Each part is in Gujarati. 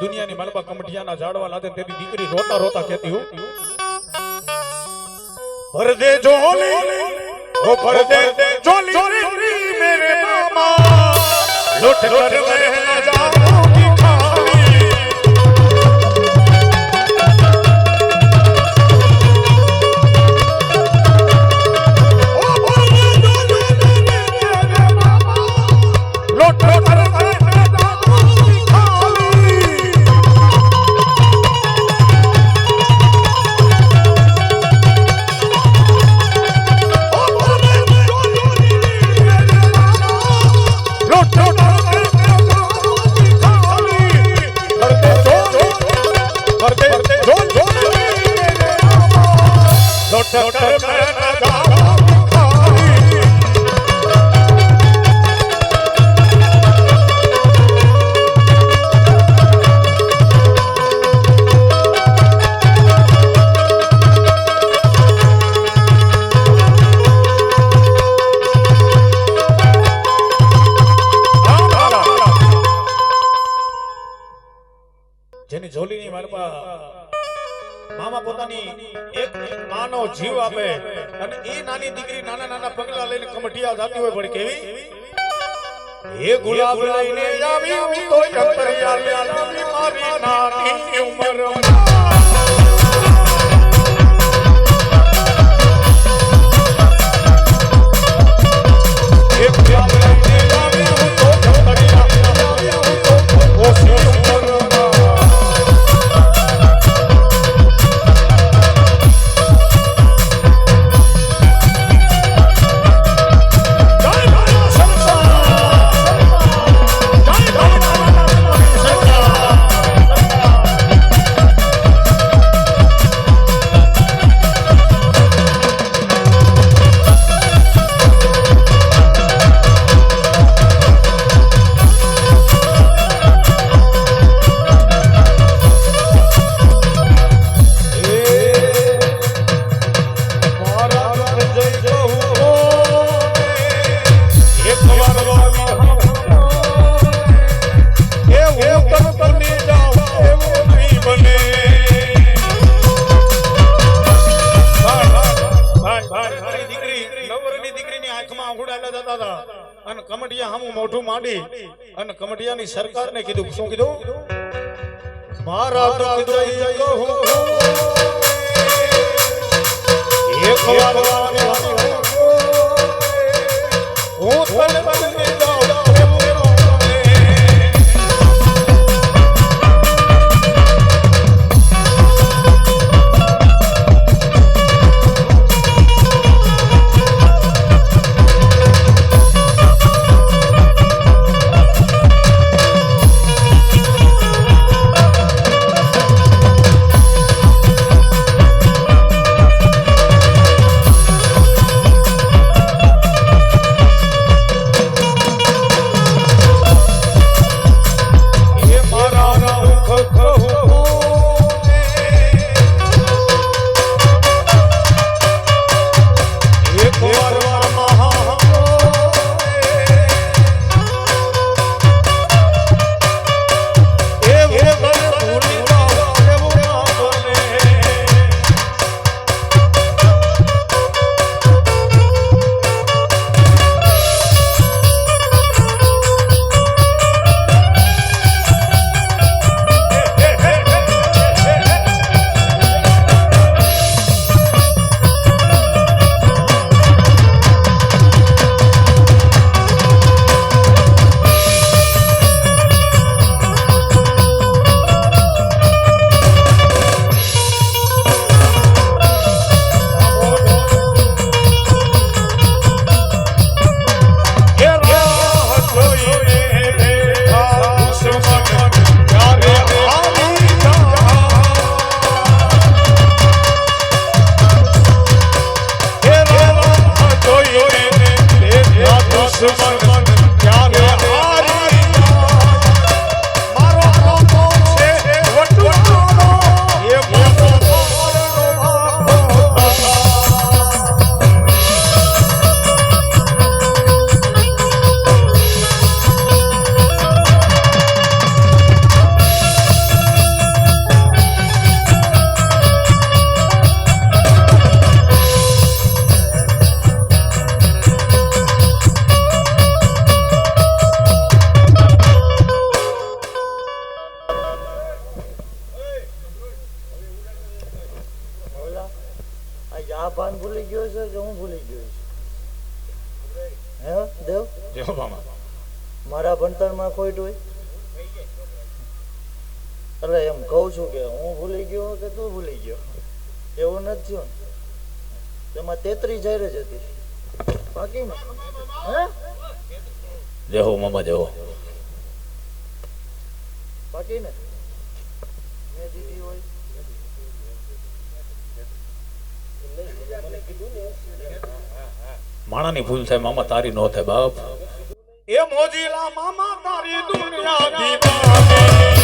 દુનિયાની મલબા કમઠિયાના ઝાડવા લાદે તેની દીકરી રોતા રોતા કહેતી હું ભર દે જોલી ઓ ભર દે જોલી મેરે મામા લોઠ લોઠ વહેલા જાઓ જેની મામા પોતાની એક માનો જીવ આપે અને એ નાની દીકરી નાના નાના પગલા લઈને કમઠિયા જાતી હોય પણ કેવી? એ ગુલાબ લઈને આવી હું તો મારી નાની ઉંમરમાં એક મારા દુઃખ જઈ કહું એક વાર હું તને ભણતરમાં ખોટ હોય? એટલે એમ કહું છું કે હું ભૂલી ગયો કે તું ભૂલી ગયો? એવું નથી થયું. ને. તેમાં તેત્રી જાહેર જ હતી. બાકી હે? જેહો મામા જેહો બાકી ને મેં દીધી હોય. માણાની ભૂલ થાય મામા તારી નો થાય બાપ. એ મોજીલા મામા તારી દુનિયા દીવાને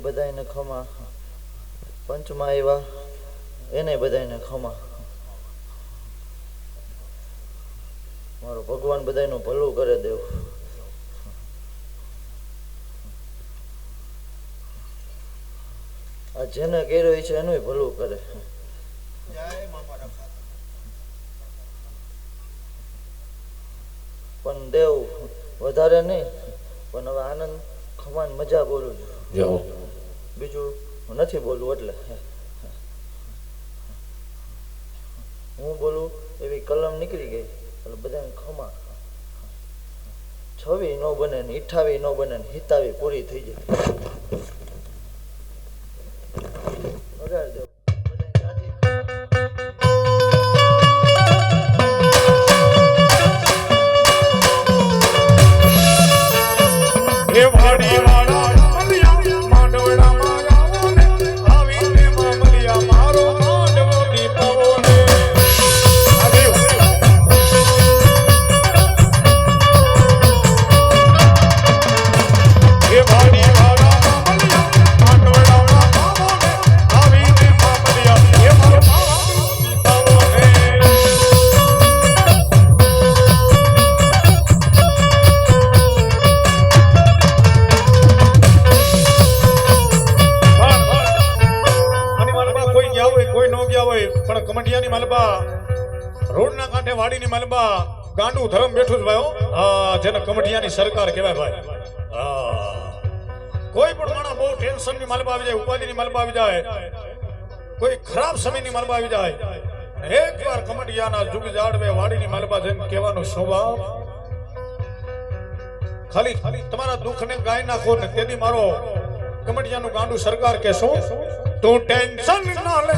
એ બધાયને ખમા. પંચમાં આવ્યા એને બધાને ખમા. મારો ભગવાન બધાનું ભલું કરે દેવ. આ જેને કર્યો છે એનું ભલું કરે. પણ દેવ વધારે નહીં, પણ હવે આનંદ ખમાન મજા બોલું છું. બીજું નથી બોલવું એટલે. હું બોલું એવી કલમ નીકળી ગઈ, એટલે બધાને ખમા. છવી ન બને ને ઈઠાવી ન બને ને હિતાવી પૂરી થઈ જાય. મલબા, રોડના કાંઠે વાડીની મલબા, ગાંડુ ધરમ બેઠું જ ભાઈ હા. જેને કમંડિયાની સરકાર કહેવાય ભાઈ. કોઈ પણ માણસ બહુ ટેન્શનની મલબા આવી જાય, ઉપાધિની મલબા આવી જાય, કોઈ ખરાબ સમયની મલબા આવી જાય એક વાર કમટિયાના જુગ જાડવે વાડીની મલબા જઈને કહેવાનો સ્વભાવ, ખાલી ખાલી તમારા દુઃખને ગાય નાખો ને તેથી મારો કમંડિયાનું ગાંડું સરકાર કહેશો, તું ટેન્શન ના લે.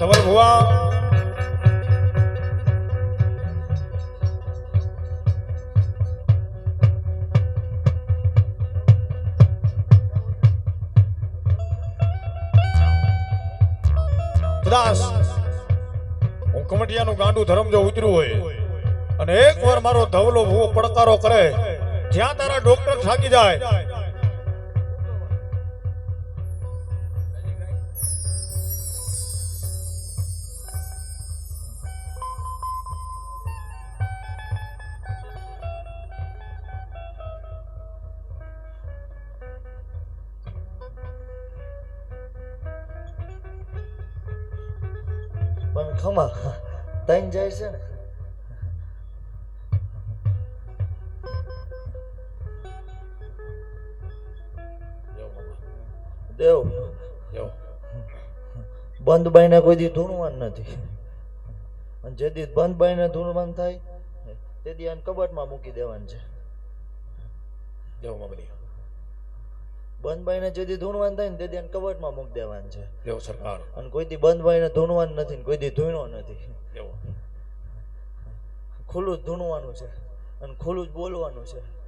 ધવલ ભુવા. કદાચ હું કમટિયાનું ગાંડું ધરમ જો ઉતર્યું હોય અને એક વાર મારો ધવલો ભૂવો પડકારો કરે, જ્યાં તારા ડોક્ટર થાકી જાય ખમા. તૈન જાય છે ને. દેવ. બંધ બાઈને કોઈ દી ધૂણવાન નથી. અને જે દી બંધ બાઈને ધૂણવાન થાય, તે દી આને કબાટમાં મૂકી દેવાનું છે. બંધ ભાઈને જે ધૂણવાન થાય ને તે દી આને કબાટમાં મૂકી દેવાનું છે. સરકાર. અને કોઈ દી બંધ ભાઈને ધૂણવાનું નથી ને કોઈ દી ધૂણો નથી. ખુલ્લું જ ધૂણવાનું છે અને ખુલ્લું જ બોલવાનું છે.